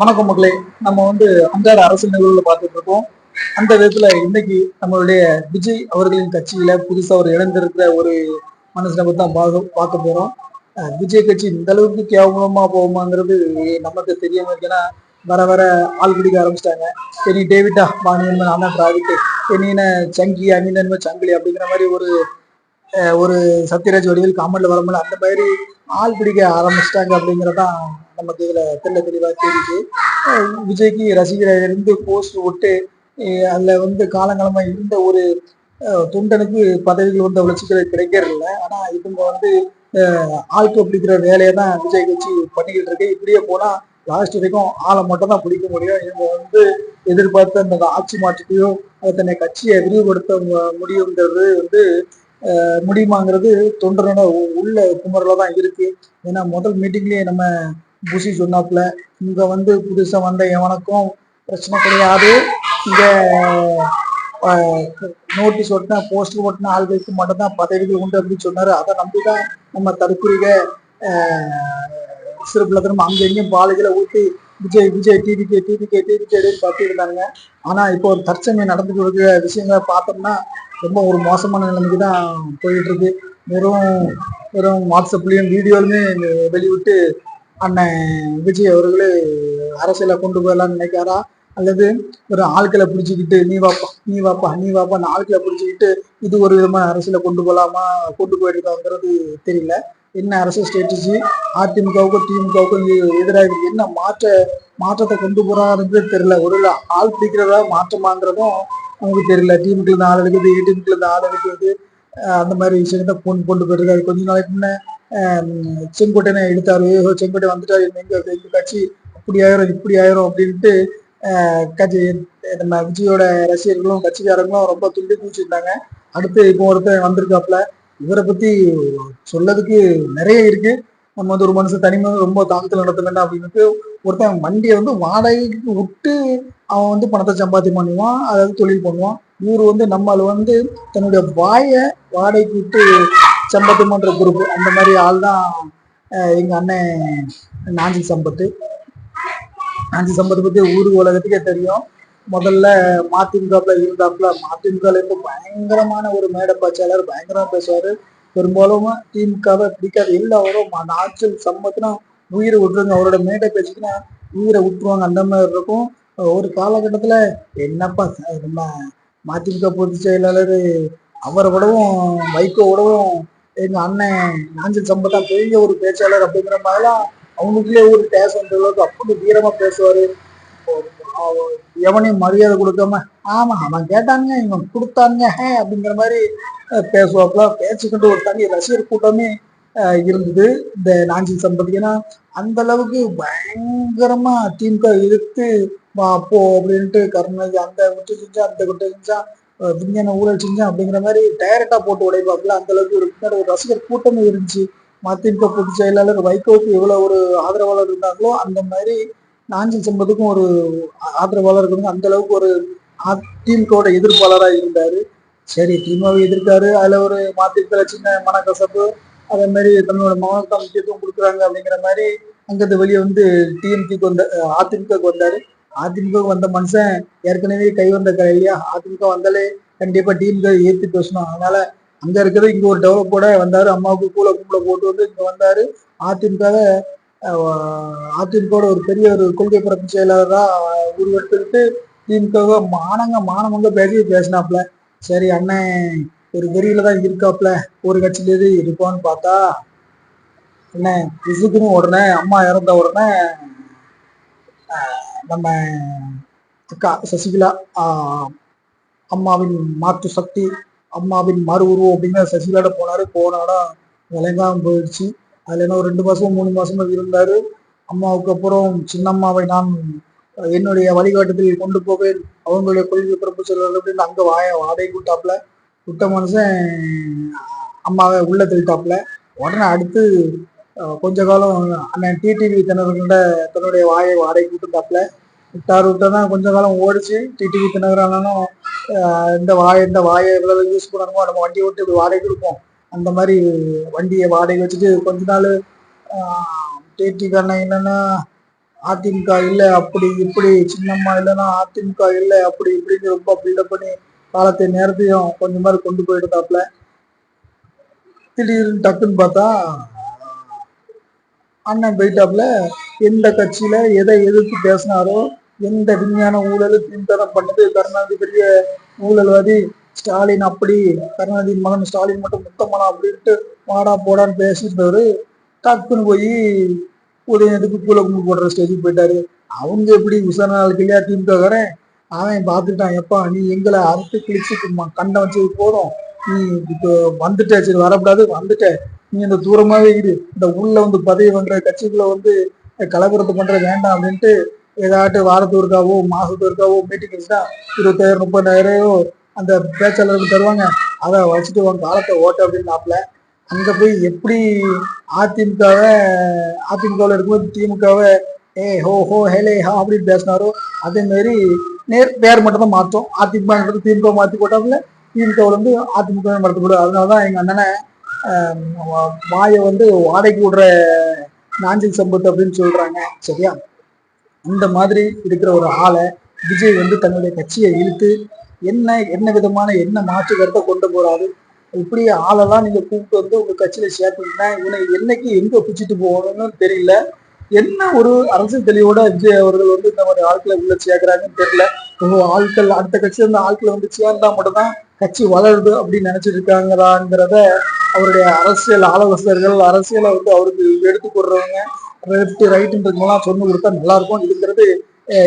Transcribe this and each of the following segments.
வணக்கம் மக்களே. நம்ம வந்து அன்றாட அரசியல் நிகழ்வுல பார்த்துட்டு இருக்கோம். அந்த விதத்துல இன்னைக்கு நம்மளுடைய விஜய் அவர்களின் கட்சியில புதுசா ஒரு இழந்திருக்கிற ஒரு மனசு நம்ம தான் பார்க்க பார்க்க போறோம். விஜய் கட்சி இந்த அளவுக்கு கேவலமா போகுமாங்கிறது நமக்கு தெரியாம இருக்குன்னா வர வர ஆள் பிடிக்க ஆரம்பிச்சிட்டாங்க. சரி டேவிட்டா பாணியன் நான் டிராவிட் இனின சங்கி அணினன் சங்கிலி அப்படிங்கிற மாதிரி ஒரு ஒரு சத்யராஜ் வடிவில் காமெண்ட்ல வரும்போது அந்த மாதிரி ஆள் பிடிக்க ஆரம்பிச்சிட்டாங்க அப்படிங்கறதான் நமக்கு இதுல தெல்ல தெளிவா தெரியுது. விஜய்க்கு ரசிகர் இருந்து போஸ்ட் விட்டு அதுல வந்து காலங்காலமா இருந்த ஒரு தொண்டனுக்கு பதவிகள் வந்து அவ்வளவு சீக்கிரம் கிடைக்கிறதில்ல. ஆனா இவங்க வந்து அஹ் ஆட்கள் பிடிக்கிற வேலையை தான் விஜய் கட்சி பண்ணிக்கிட்டு இருக்கு. இப்படியே போனா லாஸ்ட் வரைக்கும் ஆளை மட்டும் தான் பிடிக்க முடியும். இவங்க வந்து எதிர்பார்த்த அந்த ஆட்சி மாற்றத்தையோ அதை தன்னை கட்சியை விரிவுபடுத்த மு- முடியுங்கிறது வந்து முடியுமாங்கிறது தொண்டரோட உ- உள்ள குமரில் தான் இருக்கு. ஏன்னா முதல் மீட்டிங்லேயே நம்ம பூசி சொன்னாப்புல இங்க வந்து புதுசா வந்த எவனுக்கும் பிரச்சனை கிடையாது. இங்க நோட்டீஸ் ஒட்டின போஸ்டர் ஒட்டின ஆள்களுக்கு மட்டும் தான் பதவிகள் உண்டு அப்படின்னு சொன்னாரு. அதை நம்பிதான் நம்ம தற்கொலைக திரும்ப அங்கே இங்கேயும் பாலுகளை ஊற்றி Vijay Vijay TVK TVK TVK பார்த்து இருந்தாங்க ஆனா இப்போ ஒரு தற்சமயம் நடந்துட்டு இருக்கிற விஷயங்களை பார்த்தோம்னா ரொம்ப ஒரு மோசமான நிலைமைக்கு தான் போயிட்டு இருக்கு. வெறும் வெறும் வாட்ஸ்அப்லயும் வீடியோலுமே வெளிவிட்டு அண்ணன் விஜய் அவர்களே அரசியலை கொண்டு போகலாம்னு நினைக்காரா அல்லது ஒரு ஆட்களை பிடிச்சிக்கிட்டு நீ வாப்பா நீ வாப்பா நீ வாப்பா ஆட்களை பிடிச்சிக்கிட்டு இது ஒரு விதமான அரசியலை கொண்டு போகலாமா? கொண்டு போயிருக்காங்கிறது தெரியல. என்ன அரசியல் ஸ்ட்ராட்டஜி அதிமுகவுக்கும் திமுகவுக்கும் எதிராக என்ன மாற்ற மாற்றத்தை கொண்டு போறாருன்றது தெரியல. ஒரு ஆள் பிடிக்கிறதா மாற்றமாங்கிறதும் நமக்கு தெரியல. டீமுக்குள்ள இருந்து ஆள் எடுக்குது ஏடிஎம்குள்ள இருந்து ஆள் எடுக்கிறது அந்த மாதிரி விஷயத்த கொண்டு கொண்டு போயிருக்காரு கொஞ்ச நாளைக்கு முன்ன செங்கோட்டையனை எடுத்தாரு செங்கோட்டை வந்துட்டாரு எங்க எங்க கட்சி அப்படி ஆயிரும் இப்படி ஆயிரும் அப்படின்ட்டு கட்சி நம்ம விஜயோட ரசிகர்களும் கட்சிக்காரங்களும் ரொம்ப துண்டி குடிச்சிருந்தாங்க அடுத்து இப்போ ஒருத்தர் வந்திருக்காப்புல. இவரை பத்தி சொல்லதுக்கு நிறைய இருக்கு. நம்ம வந்து ஒரு மனுஷன் தனிமை ரொம்ப தாக்கத்தில் நடத்த வேண்டாம் அப்படின்ட்டு ஒருத்தன் வண்டியை வந்து வாடகைக்கு விட்டு அவன் வந்து பணத்தை சம்பாத்தியம் பண்ணுவான் அதாவது தொழில் பண்ணுவான். இவர் வந்து நம்மள வந்து தன்னுடைய வாயை வாடகைக்கு விட்டு சம்பத்து பண்ற குரூப் அந்த மாதிரி ஆள் தான் எங்கள் அண்ணன் நாஞ்சி சம்பத்து. நாஞ்சி சம்பத்தை பற்றி ஊர் உலகத்துக்கே தெரியும். முதல்ல மதிமுகவில் இருந்தாப்புல மதிமுகவில் இப்போ பயங்கரமான ஒரு மேடை பேச்சாளர் பயங்கரமாக பேசுவார். பெரும்பாலும் திமுகவை பிடிக்காது எல்லாரும் ஆட்சியில் சம்பத்துனா உயிரை விட்டுருங்க அவரோட மேடை பேச்சுக்குன்னா உயிரை விட்டுருவாங்க அந்த மாதிரி இருக்கும். ஒரு காலகட்டத்தில் என்னப்பா நம்ம மதிமுக பொதுச் செயலாளர் அவரை விடவும் வைகோ விடவும் எங்க அண்ணன் நாஞ்சில் சம்பத்தா பெரிய ஒரு பேச்சாளர் அப்படிங்கிற மாதிரிலாம் அவங்களுக்குள்ளே ஒரு டேஸ் வந்த அளவுக்கு அப்படி வீரமா பேசுவாரு. எவனையும் மரியாதை கொடுக்காம ஆமா அவன் கேட்டாங்க இவன் கொடுத்தானுங்க அப்படிங்கிற மாதிரி பேசுவாப்புல. பேச்சுக்கிட்டு ஒரு தனி ரசிகர் கூட்டமே இருந்தது. இந்த நாஞ்சில் சம்பத்தினா அந்த அளவுக்கு பயங்கரமா திமுக இழுத்து அப்போ போ அப்படின்ட்டு கருணாநிதி அந்த விட்டு செஞ்சா அந்த விட்டு செஞ்சா விஞ்ஞான ஊழல் செஞ்சேன் அப்படிங்கிற மாதிரி டைரக்டா போட்டு உடைப்பாப்புல. அந்த அளவுக்கு ஒரு பின்னாடி ஒரு ரசிகர் கூட்டமே இருந்துச்சு. மதிமுக பொதுச் செயலாளர் வைகோவுக்கு எவ்வளவு ஒரு ஆதரவாளர் இருந்தாங்களோ அந்த மாதிரி நாஞ்சில் செம்பதுக்கும் ஒரு ஆதரவாளர் இருக்கணும் அந்த அளவுக்கு ஒரு திமுகவோட எதிர்ப்பாளரா இருந்தாரு. சரி திமுகவை எதிர்க்காரு அதுல ஒரு மதிமுக சின்ன மனக்கசப்பு. அதே மாதிரி தன்னோட மகனுக்கு முக்கியத்துவம் கொடுக்குறாங்க அப்படிங்கிற மாதிரி அங்கிருந்து வெளியே வந்து டிஎம்கேக்கு வந்த அதிமுகவுக்கு வந்தாரு. அதிமுக வந்த மனுஷன் ஏற்கனவே கை வந்த கை இல்லையா? அதிமுக வந்தாலே கண்டிப்பா டிஎம்கே ஏத்தி பேசணும் அதனால அங்க இருக்கிறது இங்க ஒரு டெவலப்போட வந்தாரு. அம்மாவுக்கு கூல கும்பல போட்டு வந்து இங்க வந்தாரு. அதிமுக அதிமுக ஒரு பெரிய ஒரு கொள்கை பரப்பு செயலாளரா உருவெடுத்துட்டு திமுக மானங்க மானமங்க பேசி பேசினாப்ல சரி அண்ணன் ஒரு வெறியில தான் இருக்காப்ல ஒரு கட்சியிலேயே இருப்பான்னு பார்த்தா என்ன விசுக்குன்னு உடனே அம்மா இறந்த உடனே நம்ம அக்கா சசிகலா அம்மாவின் மாற்று சக்தி அம்மாவின் மறு உருவம் அப்படிங்கிற சசிகலாட போனாரு போனாடா விளங்காம போயிடுச்சு. அதுல என்ன ஒரு ரெண்டு மாசமும் மூணு மாசமா இருந்தாரு. அம்மாவுக்கு அப்புறம் சின்னம்மாவை நான் என்னுடைய வழிகாட்டுதலில் கொண்டு போவேன். அவங்களுடைய கொள்கை பிறப்பு செல்வார்கள் அப்படின்னு அங்க வாய வாடகை கூட்டாப்புல விட்ட மனுஷன் அம்மாவை உள்ள தள்ளிட்டாப்புல. உடனே அடுத்து கொஞ்ச காலம் அண்ணன் டிடிவி தினகரன்கிட்ட தன்னுடைய வாயை வாடகை விட்டுட்டாப்புல விட்டார் விட்டா கொஞ்ச காலம் ஓடிச்சு டிடிவி தினகரனும் இந்த வாயை இந்த வாயை எவ்வளவு யூஸ் பண்ணணுமோ நம்ம வண்டியை விட்டு இப்படி வாடகை கொடுப்போம். அந்த மாதிரி வண்டியை வாடகை வச்சுட்டு கொஞ்ச நாள் டிடி கண்ணன் என்னன்னா அதிமுக இல்லை அப்படி இப்படி சின்னம்மா இல்லைன்னா அதிமுக இல்லை அப்படி இப்படின்னு ரொம்ப பில்டப் பண்ணி காலத்தை நேரத்தையும் கொஞ்சம் மாதிரி கொண்டு போயிடுதாப்புல. திடீர்னு டக்குன்னு பார்த்தா அண்ணன் போயிட்டாப்புல எந்த கட்சியில எதை எதிர்த்து பேசினாரோ எந்த விஞ்ஞான ஊழல் பின்தரம் பண்ணது கருணாநிதி பெரிய ஊழல்வாதி ஸ்டாலின் அப்படி கருணாநிதி மகன் ஸ்டாலின் மட்டும் முத்தமனா அப்படின்ட்டு வாடா போடான்னு பேசியிருந்தவரு டக்குன்னு போய் உதயத்துக்கு கூல கும்பு போடுற ஸ்டேஜுக்கு போயிட்டாரு. அவங்க எப்படி உசார நாளுக்கு இல்லையா திமுககாரன் அவன் பார்த்துட்டான் எப்பா நீ எங்களை அறுத்து கிழிச்சு கண்டை வச்சது போதும். நீ இப்போ வந்துட்ட சரி வரக்கூடாது வந்துட்ட. நீ இந்த தூரமாவே இரு. இந்த உள்ள வந்து பதவி பண்ற கட்சிக்குள்ள வந்து கலவரத்து பண்ற வேண்டாம் அப்படின்ட்டு ஏதாட்டு வாரத்தூருக்காவோ மாசத்தூருக்காவோ மீட்டிங் வச்சுட்டா இருபத்தாயிரம் முப்பதாயிரம் அந்த பேச்சாளருக்கு தருவாங்க. அதை வச்சுட்டு உன் காலத்தை ஓட்ட அப்படின்னாப்ல அங்க போய் எப்படி அதிமுகவை அதிமுகவில் இருக்கும்போது திமுகவை ஏ ஹோ ஹோ ஹேலே ஹா அப்படின்னு பேசினாரோ அதே மாதிரி நேர் பேர் மட்டும் தான் மாற்றோம். அதிமுக திமுக மாற்றி போட்டாப்புல திமுகவில் வந்து அதிமுக அதனால் தான் எங்கள் அண்ணனை வாயை வந்து வாடகைக்கு விடுற நாஞ்சில் சம்பத் அப்படின்னு சொல்றாங்க சரியா? இந்த மாதிரி இருக்கிற ஒரு ஆளை விஜய் வந்து தன்னுடைய கட்சியை இழுத்து என்ன என்ன விதமான என்ன மாற்று கருத்தை கொண்டு போறாரு? இப்படி ஆளெல்லாம் நீங்க கூப்பிட்டு வந்து உங்க கட்சியில சேர்த்தீங்கன்னா இவனை என்னைக்கு எங்க பிடிச்சிட்டு போகணும்னு தெரியல. என்ன ஒரு அரசியல் தெளிவோட விஜய் அவர்கள் வந்து இந்த மாதிரி ஆட்களை உள்ள சேர்க்கிறாங்கன்னு தெரியல. உங்க ஆட்கள் அடுத்த கட்சியில இருந்த ஆட்களை வந்து சேர்ந்தா மட்டும்தான் கட்சி வளருது அப்படின்னு நினைச்சிட்டு இருக்காங்களாங்கிறத அவருடைய அரசியல் ஆலோசகர்கள் அரசியலை வந்து அவருக்கு எடுத்து போடுறவங்க லெஃப்ட் ரைட்டுன்றதுலாம் சொன்னு கொடுத்தா நல்லா இருக்கும். இதுங்கிறது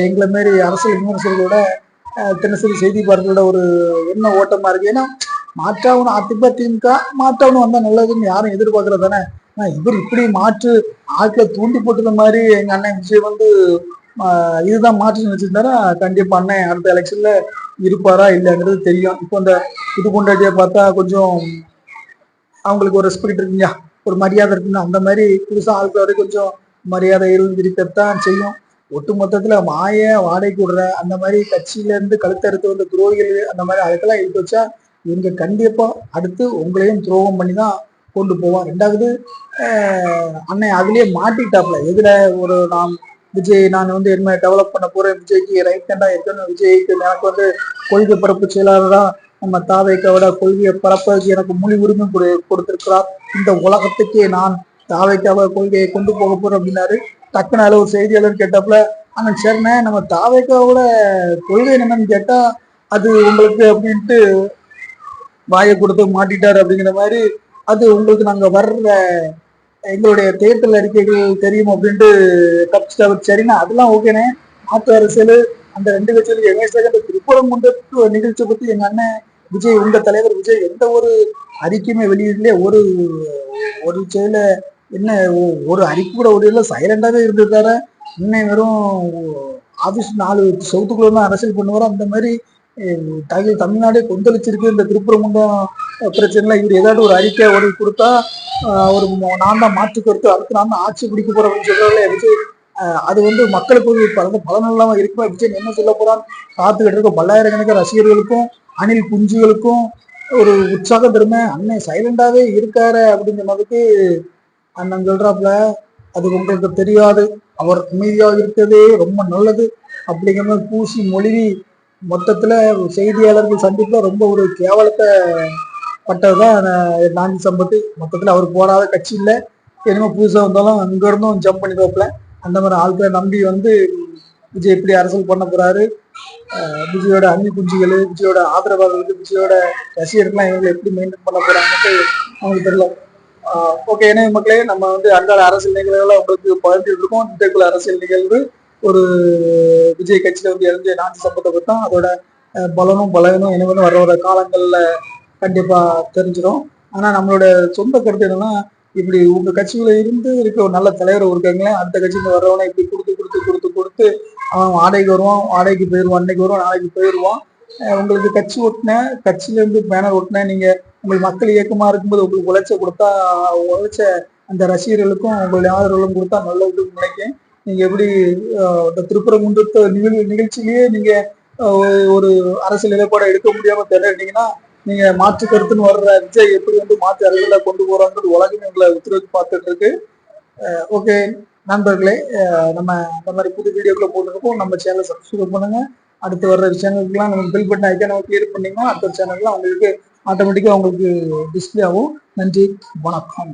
எங்களை மாரி அரசியல் விமர்சகர்களோட தினசரி செய்தி பார்வையோட ஒரு என்ன ஓட்டமா இருக்கு. ஏன்னா மாற்றாவணும் அதிமுக திமுக மாற்றாவணும் வந்தா நல்லதுன்னு யாரும் எதிர்பார்க்கறது தானே இவர் இப்படி மாற்று ஆட்களை தூண்டி போட்டுற மாதிரி எங்க அண்ணன் விஜய் வந்து இதுதான் மாற்றி வச்சிருந்தாரா கண்டிப்பா அண்ணன் அடுத்த எலெக்ஷன்ல இருப்பாரா இல்லைங்கிறது தெரியும். இப்போ இந்த இது கொண்டாட்டியை பார்த்தா கொஞ்சம் அவங்களுக்கு ஒரு ரெஸ்பெக்ட் இருக்குங்க. ஒரு மரியாதை இருக்குங்க. அந்த மாதிரி புதுசா ஆட்களோட கொஞ்சம் மரியாதை இருந்திருக்கத்தான் செய்யும். ஒட்டு மொத்தத்துல மாய வாடகைக்கு விடுற அந்த மாதிரி கட்சியில இருந்து கழுத்தறுத்து வந்த துரோகிகள் அந்த மாதிரி அதுக்கெல்லாம் எடுத்து வச்சா இவங்க கண்டிப்பா அடுத்து உங்களையும் துரோகம் பண்ணி தான் கொண்டு போவான். ரெண்டாவது அண்ணன் அதுலயே மாட்டிட்டாப்ல எதுல ஒரு நாம் விஜய் நான் வந்து என்ன டெவலப் பண்ண போறேன். விஜய்க்கு ரைட் ஹேண்டா இருக்கணும். விஜய்க்கு எனக்கு வந்து கொள்கை பரப்பு செயலாளரா நம்ம தாவைக்காவோட கொள்கையை பரப்பதற்கு எனக்கு மொழி உரிமை கொடுத்திருக்கிறார். இந்த உலகத்துக்கே நான் தாவைக்காவ கொள்கையை கொண்டு போக போறேன் அப்படின்னாரு. டக்குனால ஒரு செய்தியாளர் கேட்டப்பல ஆனா சரிண்ணே நம்ம தாவைக்காவோட கொள்கை என்னன்னு கேட்டா அது உங்களுக்கு அப்படின்ட்டு வாயை கொடுத்து மாட்டிட்டாரு அப்படிங்கிற மாதிரி அது உங்களுக்கு நாங்க வர்ற எங்களுடைய தேர்தல் அறிக்கைகள் தெரியும் அப்படின்ட்டு தப்பிச்சு சரிண்ணா அதெல்லாம் ஓகேண்ணே. மாற்று அரசியல் அந்த ரெண்டு கட்சியிலும் எங்க அந்த திருப்புறம் கொண்டு நிகழ்ச்சியை பத்தி எங்க அண்ணன் விஜய் உங்க தலைவர் விஜய் எந்த ஒரு அறிக்கையுமே வெளியிடல ஒரு ஒரு செயல என்ன ஒரு அறிக்கை கூட ஒரு இல்லை சைலண்டாவே இருந்திருக்காரு. இன்னும் வெறும் ஆபீஸ் நாலு சவுத்துக்குள்ள அரசியல் பண்ணுவாரோ? அந்த மாதிரி தகவல் தமிழ்நாடே கொந்தளிச்சிருக்கு. இந்த திருப்பரங்குன்றம் பிரச்சனைல இவர் ஏதாவது ஒரு அறிக்கை ஒரு கொடுத்தா ஒரு நான் தான் மாற்றி கொடுத்து அடுத்து நான் தான் ஆட்சி பிடிக்க போறேன் அப்படின்னு விஜய். அது வந்து மக்களுக்கு ஒரு பல பலனெல்லாம் இருக்குமா? விஜய் என்ன சொல்ல போறான்? பார்த்துக்கிட்டு இருக்க பல்லாயிரக்கணக்கான ரசிகர்களுக்கும் அணில் குஞ்சுகளுக்கும் ஒரு உற்சாகம் திறமை அண்ணன் சைலண்டாவே இருக்காரு அப்படிங்கிற மாதிரிக்கு அண்ணன் சொல்றாப்ல அது உங்களுக்கு தெரியாது. அவர் அமைதியாக இருக்கிறதே ரொம்ப நல்லது. அப்படிங்கிற மாதிரி பூசி மொழிவி மொத்தத்துல செய்தியாளர்கள் சந்திப்புல ரொம்ப ஒரு கேவலத்தை பட்டதுதான் நாஞ்சி சம்பத்து மொத்தத்துல அவர் போடாத கட்சி இல்லை. என்னமோ புதுசா வந்தாலும் அங்க இருந்தும் ஜம்ப் பண்ணிடுவாப்புல அந்த மாதிரி ஆட்களை நம்பி வந்து விஜய் எப்படி அரசியல் பண்ண போறாரு? விஜயோட அன்னி குஞ்சுகள் விஜயோட ஆதரவாளர்கள் விஜயோட ரசிகர்கள்லாம் இவங்களை எப்படி மெயின்டைன் பண்ண போறாங்கன்ட்டு அவங்களுக்கு தெரியல. ஓகே இணைய மக்களே நம்ம வந்து அன்றாட அரசியல் நிகழ்வுகளை உங்களுக்கு பகிர்ந்துட்டு இருக்கோம். இன்றைக்குள்ள அரசியல் நிகழ்வு ஒரு விஜய் கட்சியில வந்து இறந்து நாட்டு சம்பத்தை அதோட பலனும் பலனும் என்னவென்னு வர வர காலங்கள்ல கண்டிப்பா தெரிஞ்சிடும் ஆனா நம்மளோட சொந்த கருத்து என்னன்னா இப்படி உங்க கட்சியில இருந்து இருக்க ஒரு நல்ல தலைவர் இருக்காங்களே அந்த கட்சியில வர்றவனை இப்படி கொடுத்து கொடுத்து கொடுத்து கொடுத்து அவன் வாடகைக்கு வருவான் வாடகைக்கு போயிடுவான் அன்னைக்கு வருவான் நாளைக்கு போயிடுவான். உங்களுக்கு கட்சி ஓட்டின கட்சியில இருந்து பேனர் ஓட்டின நீங்க உங்களுக்கு மக்கள் இயக்கமா இருக்கும்போது உங்களுக்கு உழைச்ச கொடுத்தா உழைச்ச அந்த ரசிகர்களுக்கும் உங்களுடைய ஆதரவுகளும் கொடுத்தா நல்லதுன்னு நினைக்கிறேன் நீங்க எப்படி இந்த திருப்பரங்குன்றத்த நிகழ்வு நிகழ்ச்சியிலேயே நீங்க ஒரு அரசியல் நிலைப்பாடை எடுக்க முடியாம திணறினீங்கன்னா நீங்க மாற்று கருத்துன்னு வர்ற விஜய் எப்படி வந்து மாற்று அரசியல கொண்டு போறாங்கிறது உலகம் எங்களை உத்தரவு பார்த்துட்டு இருக்கு ஓகே நண்பர்களே நம்ம இந்த மாதிரி புது வீடியோக்களை போட்டுருக்கோம். நம்ம சேனலை சப்ஸ்கிரைப் பண்ணுங்க. அடுத்து வர்ற சேனலுக்குலாம் நம்ம பில் பட்டன் நம்ம கிளியர் பண்ணீங்கன்னா அடுத்த சேனல்லாம் உங்களுக்கு ஆட்டோமேட்டிக்காக உங்களுக்கு டிஸ்பிளே ஆகும் நன்றி வணக்கம்.